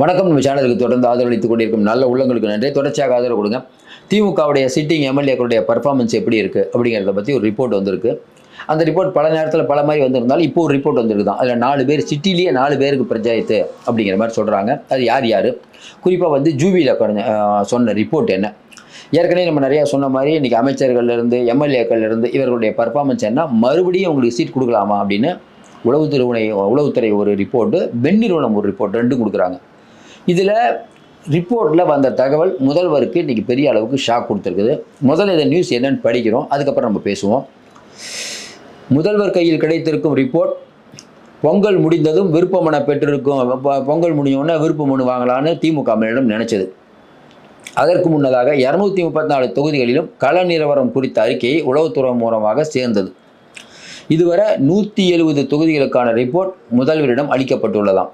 வணக்கம். நம்ம சேனலுக்கு தொடர்ந்து ஆதரவளித்துக் கொண்டிருக்கும் நல்ல உள்ளங்களுக்கு நன்றி. தொடர்ச்சியாக ஆதரவு கொடுங்க. திமுகவுடைய சிட்டிங் எம்எல்ஏக்களுடைய பர்ஃபார்மன்ஸ் எப்படி இருக்குது அப்படிங்கிறத பற்றி ஒரு ரிப்போர்ட் வந்திருக்கு. அந்த ரிப்போர்ட் பல நேரத்தில் பல மாதிரி வந்திருந்தாலும் இப்போ ஒரு ரிப்போர்ட் வந்திருக்கு தான் அதில் நாலு பேர் சிட்டிலேயே நாலு பேருக்கு பஞ்சாயத்து அப்படிங்கிற மாதிரி சொல்கிறாங்க அது யார் யார்? குறிப்பாக வந்து ஜூபியில் குறைஞ்ச சொன்ன ரிப்போர்ட் என்ன? ஏற்கனவே நம்ம நிறையா சொன்ன மாதிரி இன்றைக்கி அமைச்சர்கள்லேருந்து எம்எல்ஏக்கள்லேருந்து இவர்களுடைய பர்ஃபார்மன்ஸ் என்ன? மறுபடியும் உங்களுக்கு சீட் கொடுக்கலாமா அப்படின்னு உளவுத்துறை உளவுத்துறை ஒரு ரிப்போர்ட்டு வெண்ணிறுவனம் ஒரு ரிப்போர்ட் ரெண்டும் கொடுக்குறாங்க. இதில் ரிப்போர்ட்டில் வந்த தகவல் முதல்வருக்கு இன்றைக்கி பெரிய அளவுக்கு ஷாக் கொடுத்துருக்குது. முதல்ல இந்த நியூஸ் என்னென்னு படிக்கிறோம். அதுக்கப்புறம் நம்ம பேசுவோம். முதல்வர் கையில் கிடைத்திருக்கும் ரிப்போர்ட் பொங்கல் முடிந்ததும் விருப்ப மனு பெற்றிருக்கும். பொங்கல் முடிஞ்சோடனே விருப்ப மனு வாங்கலான்னு திமுக மேலிடம் நினைச்சது. அதற்கு முன்னதாக இரநூத்தி முப்பத்தி நாலு தொகுதிகளிலும் கள நிலவரம் குறித்த அறிக்கையை உளவுத்துறை மூலமாக சேர்ந்தது. இதுவரை நூற்றி எழுபது தொகுதிகளுக்கான ரிப்போர்ட் முதல்வரிடம் அளிக்கப்பட்டுள்ளதாம்.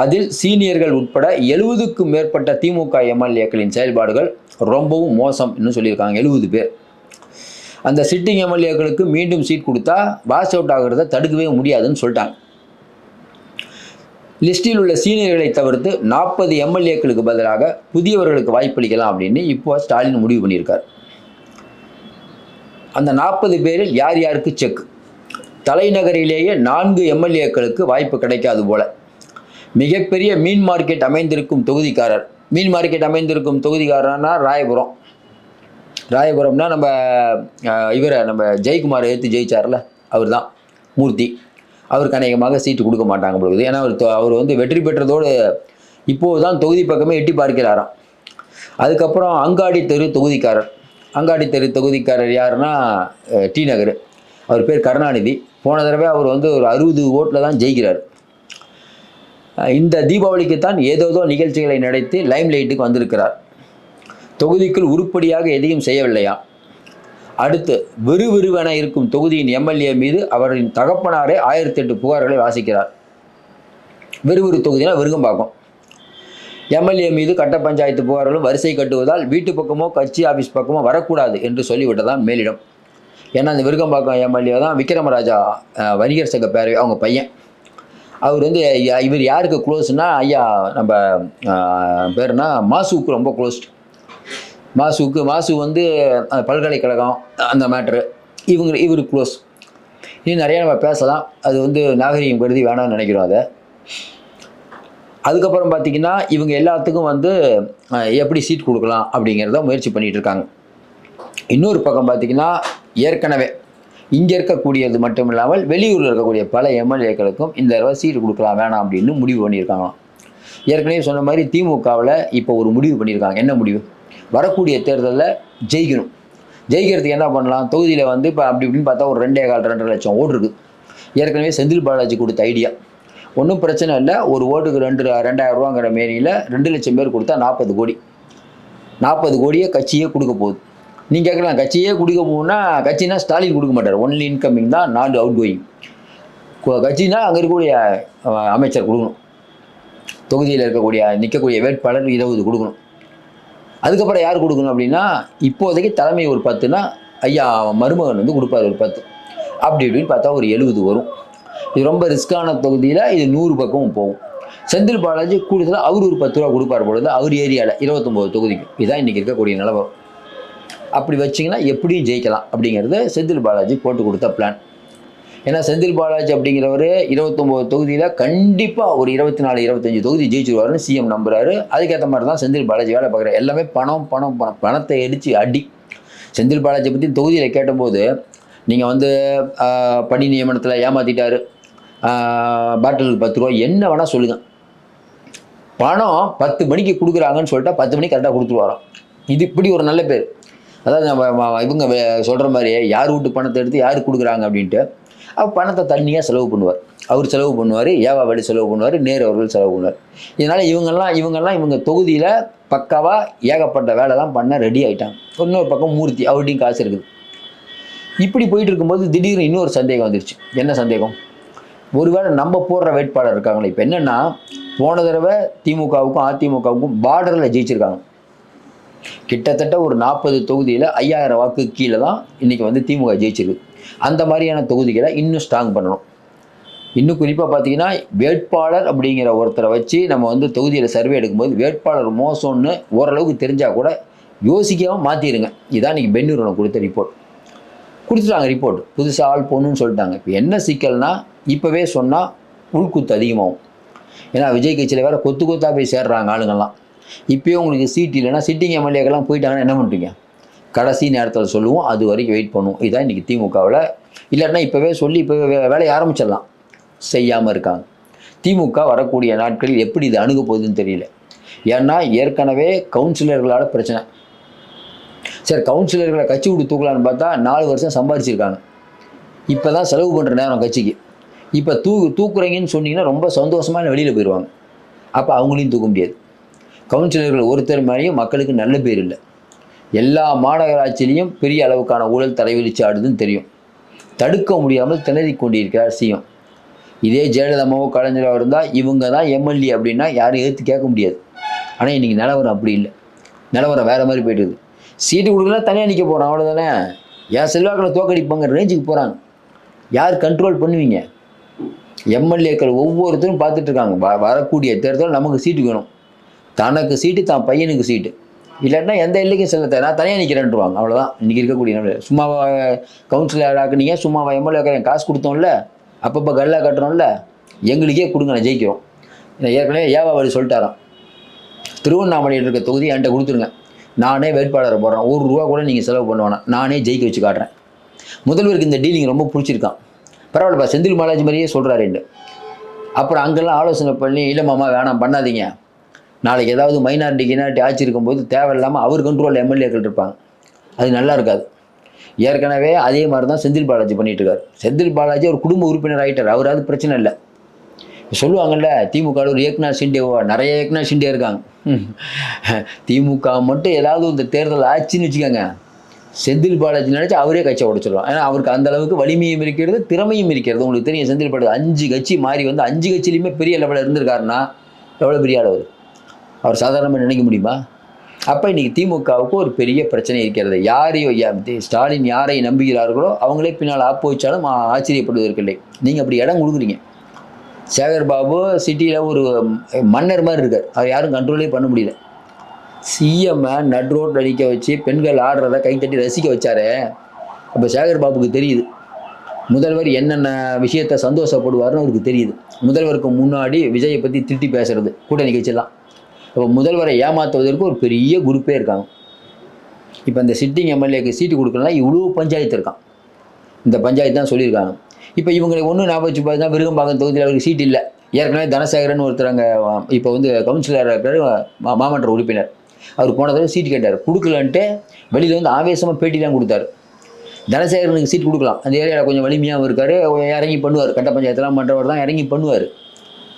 அதில் சீனியர்கள் உட்பட எழுபதுக்கும் மேற்பட்ட திமுக எம்எல்ஏக்களின் செயல்பாடுகள் ரொம்பவும் மோசம் இன்னும் சொல்லியிருக்காங்க எழுபது பேர். அந்த சிட்டிங் எம்எல்ஏக்களுக்கு மீண்டும் சீட் கொடுத்தா வாஷ் அவுட் ஆகிறத தடுக்கவே முடியாதுன்னு சொல்லிட்டாங்க. லிஸ்டில் உள்ள சீனியர்களை தவிர்த்து நாற்பது எம்எல்ஏக்களுக்கு பதிலாக புதியவர்களுக்கு வாய்ப்பளிக்கலாம் அப்படின்னு இப்போ ஸ்டாலின் முடிவு பண்ணியிருக்கார். அந்த நாற்பது பேரில் யார் யாருக்கு செக் தலைநகரிலேயே நான்கு எம்எல்ஏக்களுக்கு வாய்ப்பு கிடைக்காது போல. மிகப்பெரிய மீன் மார்க்கெட் அமைந்திருக்கும் தொகுதிக்காரர். மீன் மார்க்கெட் அமைந்திருக்கும் தொகுதிக்காரர்னா ராயபுரம். ராயபுரம்னா நம்ம இவரை நம்ம ஜெயக்குமார் ஏற்று ஜெயிச்சார்ல அவர் தான் மூர்த்தி. அவருக்கு அநேகமாக சீட்டு கொடுக்க மாட்டாங்க பொழுது. ஏன்னா அவர் அவர் வந்து வெற்றி பெற்றதோடு இப்போது தான் தொகுதி பக்கமே எட்டி பார்க்கிறாராம். அதுக்கப்புறம் அங்காடி தெரு தொகுதிக்காரர். அங்காடி தெரு தொகுதிக்காரர் யாருன்னா டி நகர். அவர் பேர் கருணாநிதி. போன தடவை அவர் வந்து ஒரு அறுபது ஓட்டில் தான் ஜெயிக்கிறார். இந்த தீபாவளிக்கு தான் ஏதோதோ நிகழ்ச்சிகளை நடத்தி லைம் லைட்டுக்கு வந்திருக்கிறார். தொகுதிக்குள் உருப்படியாக எதையும் செய்யவில்லையா? அடுத்து விறுவிறுவென இருக்கும் தொகுதியின் எம்எல்ஏ மீது அவரின் தகப்பனாரே ஆயிரத்தி எட்டு புகார்களை வாசிக்கிறார். விறுவிறு தொகுதினா விருகம்பாக்கம் எம்எல்ஏ மீது கட்ட பஞ்சாயத்து புகார்களும் வரிசை கட்டுவதால் வீட்டு பக்கமோ கட்சி ஆஃபீஸ் பக்கமோ வரக்கூடாது என்று சொல்லிவிட்டதான் மேலிடம். ஏன்னா அந்த விருகம்பாக்கம் எம்எல்ஏ தான் விக்ரமராஜா வணிகர் சங்க பேரவை அவங்க பையன். அவர் வந்து இவர் யாருக்கு க்ளோஸ்னா ஐயா நம்ம பேர்னா மாசுவுக்கு ரொம்ப க்ளோஸ் மாசுவுக்கு மாசு வந்து பல்கலைக்கழகம் அந்த மேட்ரு இவங்க இவர் க்ளோஸ் இன்னும் நிறையா நம்ம பேசலாம். அது வந்து நாகரிகம் கருதி வேணாம்னு நினைக்கிறோம் அதை. அதுக்கப்புறம் பார்த்தீங்கன்னா இவங்க எல்லாத்துக்கும் வந்து எப்படி சீட் கொடுக்கலாம் அப்படிங்கிறத முயற்சி பண்ணிகிட்டு இருக்காங்க. இன்னொரு பக்கம் பார்த்தீங்கன்னா ஏற்கனவே இங்கே இருக்கக்கூடியது மட்டும் இல்லாமல் வெளியூரில் இருக்கக்கூடிய பல எம்எல்ஏக்களுக்கும் இந்த தடவை சீட்டு கொடுக்கலாம் வேணாம் அப்படின்னு முடிவு பண்ணியிருக்காங்க. ஏற்கனவே சொன்ன மாதிரி திமுகவில் இப்போ ஒரு முடிவு பண்ணியிருக்காங்க. என்ன முடிவு? வரக்கூடிய தேர்தலில் ஜெயிக்கணும். ஜெயிக்கிறதுக்கு என்ன பண்ணலாம்? தொகுதியில் வந்து இப்போ அப்படி இப்படின்னு பார்த்தா ஒரு ரெண்டே கால் ரெண்டரை லட்சம் ஓட்டு இருக்குது ஏற்கனவே செந்தில் பாலாஜி கொடுத்த ஐடியா. ஒன்றும் பிரச்சனை இல்லை. ஒரு ஓட்டுக்கு ரெண்டு ரெண்டாயிரம் ரூபாங்கிற மேனியில் ரெண்டு லட்சம் பேர் கொடுத்தா நாற்பது கோடி. நாற்பது கோடியே கட்சியே கொடுக்க போகுது. நீங்கள் கேட்கலாம் கட்சியே கொடுக்க போகுன்னா கட்சினா ஸ்டாலின் கொடுக்க மாட்டார். ஒன்லி இன்கமிங் தான் நாலு அவுட் கோயிங் கட்சினா அங்கே இருக்கக்கூடிய அமைச்சர் கொடுக்கணும். தொகுதியில் இருக்கக்கூடிய நிற்கக்கூடிய வேட்பாளர் இருபது கொடுக்கணும். அதுக்கப்புறம் யார் கொடுக்கணும் அப்படின்னா இப்போதைக்கு தலைமை ஒரு பத்துனா ஐயா மருமகன் வந்து கொடுப்பார் ஒரு பத்து. அப்படி இப்படின்னு பார்த்தா ஒரு எழுபது வரும். இது ரொம்ப ரிஸ்க்கான தொகுதியில் இது நூறு பக்கமும் போகும். செந்தில் பாலாஜி கூடுதலாக அவர் ஒரு பத்து ரூபா கொடுப்பார் பொழுது அவர் ஏரியாவில் இருபத்தொம்போது தொகுதிக்கு. இதுதான் இன்றைக்கி இருக்கக்கூடிய நிலவரம். அப்படி வச்சிங்கன்னா எப்படியும் ஜெயிக்கலாம் அப்படிங்கிறது செந்தில் பாலாஜி போட்டு கொடுத்த பிளான் ஏன்னா செந்தில் பாலாஜி அப்படிங்கிறவர் இருபத்தொம்போது தொகுதியில் கண்டிப்பாக ஒரு இருபத்தி நாலு இருபத்தஞ்சு தொகுதி ஜெயிச்சிருவாருன்னு சிஎம் நம்புறாரு. அதுக்கேற்ற மாதிரி தான் செந்தில் பாலாஜி வேலை பார்க்குறாரு. எல்லாமே பணம் பணம் பணம் பணத்தை அடித்து அடி. செந்தில் பாலாஜி பற்றி தொகுதியில் கேட்டபோது நீங்கள் வந்து பணி நியமனத்தில் ஏமாற்றிட்டாரு பாட்டிலுக்கு பத்து ரூபா என்ன வேணால் சொல்லுங்கள் பணம் பத்து மணிக்கு கொடுக்குறாங்கன்னு சொல்லிட்டா பத்து மணிக்கு கரெக்டாக கொடுத்துருவாராம். இது இப்படி ஒரு நல்ல பேர். அதாவது நம்ம இவங்க வே- சொல்ற மாதிரி யார் வீட்டு பணத்தை எடுத்து யார் கொடுக்குறாங்க அப்படின்ட்டு அவர் பணத்தை தண்ணியாக செலவு பண்ணுவார். அவர் செலவு பண்ணுவார் ஏவா வழி செலவு பண்ணுவார் நேரு அவர்கள் செலவு பண்ணுவார். இதனால் இவங்கெல்லாம் இவங்கெல்லாம் இவங்க தொகுதியில் பக்காவாக ஏகப்பட்ட வேலைலாம் பண்ண ரெடி ஆகிட்டாங்க இன்னொரு பக்கம் மூர்த்தி அவர்கிட்டையும் காசு இருக்குது. இப்படி போயிட்டு இருக்கும்போது திடீர்னு இன்னொரு சந்தேகம் வந்துருச்சு. என்ன சந்தேகம்? ஒருவேளை நம்ம போடுற வேட்பாளர் இருக்காங்களே இப்போ என்னென்னா போன தடவை திமுகவுக்கும் அதிமுகவுக்கும் பார்டரில் ஜெயிச்சிருக்காங்க. கிட்டத்தட்ட ஒரு நாற்பது தொகுதியில் ஐயாயிரம் வாக்கு கீழே தான் இன்றைக்கி வந்து திமுக ஜெயிச்சிருக்கு. அந்த மாதிரியான தொகுதிகளை இன்னும் ஸ்ட்ராங் பண்ணணும். இன்னும் குறிப்பாக பார்த்தீங்கன்னா வேட்பாளர் அப்படிங்கிற ஒருத்தரை வச்சு நம்ம வந்து தொகுதியில் சர்வே எடுக்கும்போது வேட்பாளர் மோசம்னு ஓரளவுக்கு தெரிஞ்சால் கூட யோசிக்காமல் மாற்றிடுங்க இதான் இன்றைக்கி பென்னூர் கொடுத்த ரிப்போர்ட் கொடுத்துட்டாங்க ரிப்போர்ட் புதுசாக ஆள் போகணுன்னு சொல்லிட்டாங்க. இப்போ என்ன சிக்கல்னா இப்போவே சொன்னால் உள்குத்து அதிகமாகும். ஏன்னா விஜய் கட்சியில் வேறு கொத்து கொத்தாக போய் சேர்றாங்க ஆளுங்கள்லாம். இப்போயே உங்களுக்கு சீட் இல்லைன்னா சிட்டிங் எம்எல்ஏக்கெல்லாம் போயிட்டாங்கன்னா என்ன பண்ணுறீங்க கடைசி நேரத்தில் சொல்லுவோம் அது வரைக்கும் வெயிட் பண்ணுவோம். இதுதான் இன்றைக்கி திமுகவில். இல்லைன்னா இப்போவே சொல்லி இப்போவே வே- வேலையை ஆரம்பிச்சிடலாம். செய்யாமல் இருக்காங்க. திமுக வரக்கூடிய நாட்களில் எப்படி இது அணுக போகுதுன்னு தெரியல. ஏன்னா ஏற்கனவே கவுன்சிலர்களால் பிரச்சனை. சரி கவுன்சிலர்களை கட்சி விட்டு தூக்கலான்னு பார்த்தா நாலு வருஷம் சம்பாதிச்சிருக்காங்க. இப்போ தான் செலவு பண்ணுற நேரம் கட்சிக்கு. இப்போ தூ தூக்குறீங்கன்னு சொன்னீங்கன்னா ரொம்ப சந்தோஷமாக வெளியில் போயிடுவாங்க அப்போ அவங்களையும் தூக்க முடியாது. கவுன்சிலர்கள் ஒருத்தர் மேலேயும் மக்களுக்கு நல்ல பேர் இல்லை. எல்லா மாநகராட்சியிலையும் பெரிய அளவுக்கான ஊழல் தலைவிரிச்சு ஆடுதுன்னு தெரியும். தடுக்க முடியாமல் திணறிக் கொண்டிருக்கிறார் சிஎம். இதே ஜெயலலிதாமாவோ கலைஞராக இருந்தால் இவங்க தான் எம்எல்ஏ அப்படின்னா யாரும் ஏற்று கேட்க முடியாது. ஆனால் இன்றைக்கி நிலவரம் அப்படி இல்லை. நிலவரம் வேறு மாதிரி போயிட்டுது சீட்டு கொடுக்கலாம் தனியாக நிற்க போகிறோம் அவ்வளோதானே என் செல்வாக்களை தோக்கடிப்பாங்க ரேஞ்சுக்கு போகிறாங்க யார் கண்ட்ரோல் பண்ணுவீங்க? எம்எல்ஏக்கள் ஒவ்வொருத்தரும் பார்த்துட்ருக்காங்க வ வரக்கூடிய தேர்தல் நமக்கு சீட்டு வேணும். தனக்கு சீட்டு தான் பையனுக்கு சீட்டு. இல்லைன்னா எந்த எல்லைக்கும் செல்ல தேவை நான் தனியாக நிற்கிறேன்ருவாங்க அவ்வளோதான் இன்றைக்கி இருக்கக்கூடிய நிலைமை சும்மாவா கவுன்சிலர் ஆக்குனீங்க சும்மாவா எம்எல்ஏ காசு கொடுத்தோம்ல அப்பப்போ கல்லா கட்டுறோம்ல எங்களுக்கே கொடுங்க நான் ஜெயிக்கிறோம். நான் ஏற்கனவே ஏவாவளி சொல்லிட்டாராம். திருவண்ணாமலையில் இருக்க தொகுதி என்கிட்ட கொடுத்துருங்க. நானே வேட்பாளரை போடுறேன். ஒரு ரூபா கூட நீங்கள் செலவு பண்ண நானே ஜெயிக்க வச்சு காட்டுறேன். முதல்வருக்கு இந்த டீலிங் ரொம்ப பிடிச்சிருக்கான். பரவாயில்லப்பா செந்தில் பாலாஜி மாதிரியே சொல்கிறாரு அப்புறம் அங்கெல்லாம் ஆலோசனை பண்ணி இல்லை மாமா வேணாம் பண்ணாதீங்க. நாளைக்கு ஏதாவது மைனாரிட்டி கினாரிட்டி ஆட்சி இருக்கும்போது தேவையில்லாமல் அவர் கண்ட்ரோலில் எம்எல்ஏக்கள் இருப்பாங்க. அது நல்லா இருக்காது. ஏற்கனவே அதே மாதிரி தான் செந்தில் பாலாஜி பண்ணிகிட்டு இருக்கார் செந்தில் பாலாஜி ஒரு குடும்ப உறுப்பினர் ஆகிட்டார் அவராது பிரச்சனை இல்லை. சொல்லுவாங்கல்ல திமுக ஒரு ஏக்நாத் ஷிண்டேவா நிறைய ஏக்நாத் சிண்டே இருக்காங்க. திமுக மட்டும் ஏதாவது இந்த தேர்தல் ஆச்சுன்னு வச்சுக்கோங்க. செந்தில் பாலாஜி நினச்சி அவரே கட்சியை உடைச்சிடுவான் ஏன்னா அவருக்கு அந்த அளவுக்கு வலிமையும் இருக்கிறது திறமையும் இருக்கிறது. உங்களுக்கு தெரியும் செந்தில் பாலாஜி அஞ்சு கட்சி மாறி வந்து அஞ்சு கட்சியிலையுமே பெரிய லெவலில் இருந்திருக்காருன்னா எவ்வளோ பெரிய அளவு? அவர் சாதாரணமாக நினைக்க முடியுமா? அப்போ இன்றைக்கி திமுகவுக்கு ஒரு பெரிய பிரச்சனை இருக்கிறது. யாரையோ ஸ்டாலின் யாரை நம்புகிறார்களோ அவங்களே பின்னால் ஆப்போச்சாலும் ஆச்சரியப்படுவதற்கில்லை. நீங்கள் அப்படி இடம் கொடுக்குறீங்க. சேகர் பாபு சிட்டியில் ஒரு மன்னர் மாதிரி இருக்கார். அவர் யாரும் கண்ட்ரோலே பண்ண முடியல. சிஎம்மை நட் ரோட்டில் அடிக்க வச்சு பெண்கள் ஆடுறத கை தட்டி ரசிக்க வச்சாரே. அப்போ சேகர் பாபுக்கு தெரியுது. முதல்வர் என்னென்ன விஷயத்தை சந்தோஷப்படுவார்னு அவருக்கு தெரியுது. முதல்வருக்கு முன்னாடி விஜயை பற்றி திட்டி பேசுறது. கூட்டணி கட்சியெல்லாம் இப்போ முதல்வரை ஏமாற்றுவதற்கு ஒரு பெரிய குரூப்பே இருக்காங்க. இப்போ இந்த சிட்டிங் எம்எல்ஏக்கு சீட்டு கொடுக்கலாம் இவ்வளோ பஞ்சாயத்து இருக்கான். இந்த பஞ்சாயத்து தான் சொல்லியிருக்காங்க. இப்போ இவங்களுக்கு ஒன்றும் ஞாபகம் வச்சு பார்த்தா விருகம்பாக்கம் தொகுதியில் அவருக்கு சீட் இல்லை. ஏற்கனவே தனசேகரன் ஒருத்தர் அங்கே இப்போ வந்து கவுன்சிலராக இருக்கிறார் மா- மாமன்ற உறுப்பினர். அவர் போன தடவை சீட் கேட்டார். கொடுக்கலன்ட்டு வெளியில் வந்து ஆவேசமாக பேட்டிலாம் கொடுத்தாரு. தனசேகரனுக்கு சீட் கொடுக்கலாம். அந்த ஏரியாவில் கொஞ்சம் வலிமையாகவும் இருக்கார். இறங்கி பண்ணுவார். கட்ட பஞ்சாயத்துலாம் பண்ணுறவர் தான் இறங்கி பண்ணுவார்.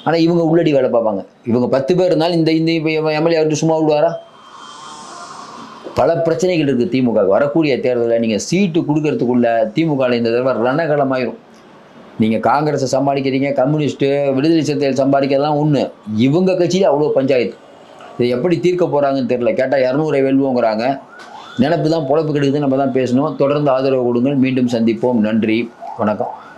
ஆனால் இவங்க உள்ளடி வேலை பார்ப்பாங்க. இவங்க பத்து பேர் இருந்தாலும் இந்த இந்த இப்போ எம்எல்ஏ அவர்கிட்ட சும்மா விடுவாரா? பல பிரச்சனைகள் இருக்குது திமுக வரக்கூடிய தேர்தலில் நீங்கள் சீட்டு கொடுக்கறதுக்குள்ள திமுகவில் இந்த தடவை ரணகலமாயிரும். நீங்கள் காங்கிரஸை சம்பாதிக்கிறீங்க கம்யூனிஸ்ட்டு விடுதலை சிறுத்தைகள் சம்பாதிக்கிறதெல்லாம் ஒன்று இவங்க கட்சியில் அவ்வளோ பஞ்சாயத்து. இதை எப்படி தீர்க்க போகிறாங்கன்னு தெரியல. கேட்டால் இரநூறை வெல்வோங்கிறாங்க. நினப்பு தான் பொழப்பு கெடுக்குது நம்ம தான் பேசணும். தொடர்ந்து ஆதரவு கொடுங்கள். மீண்டும் சந்திப்போம். நன்றி. வணக்கம்.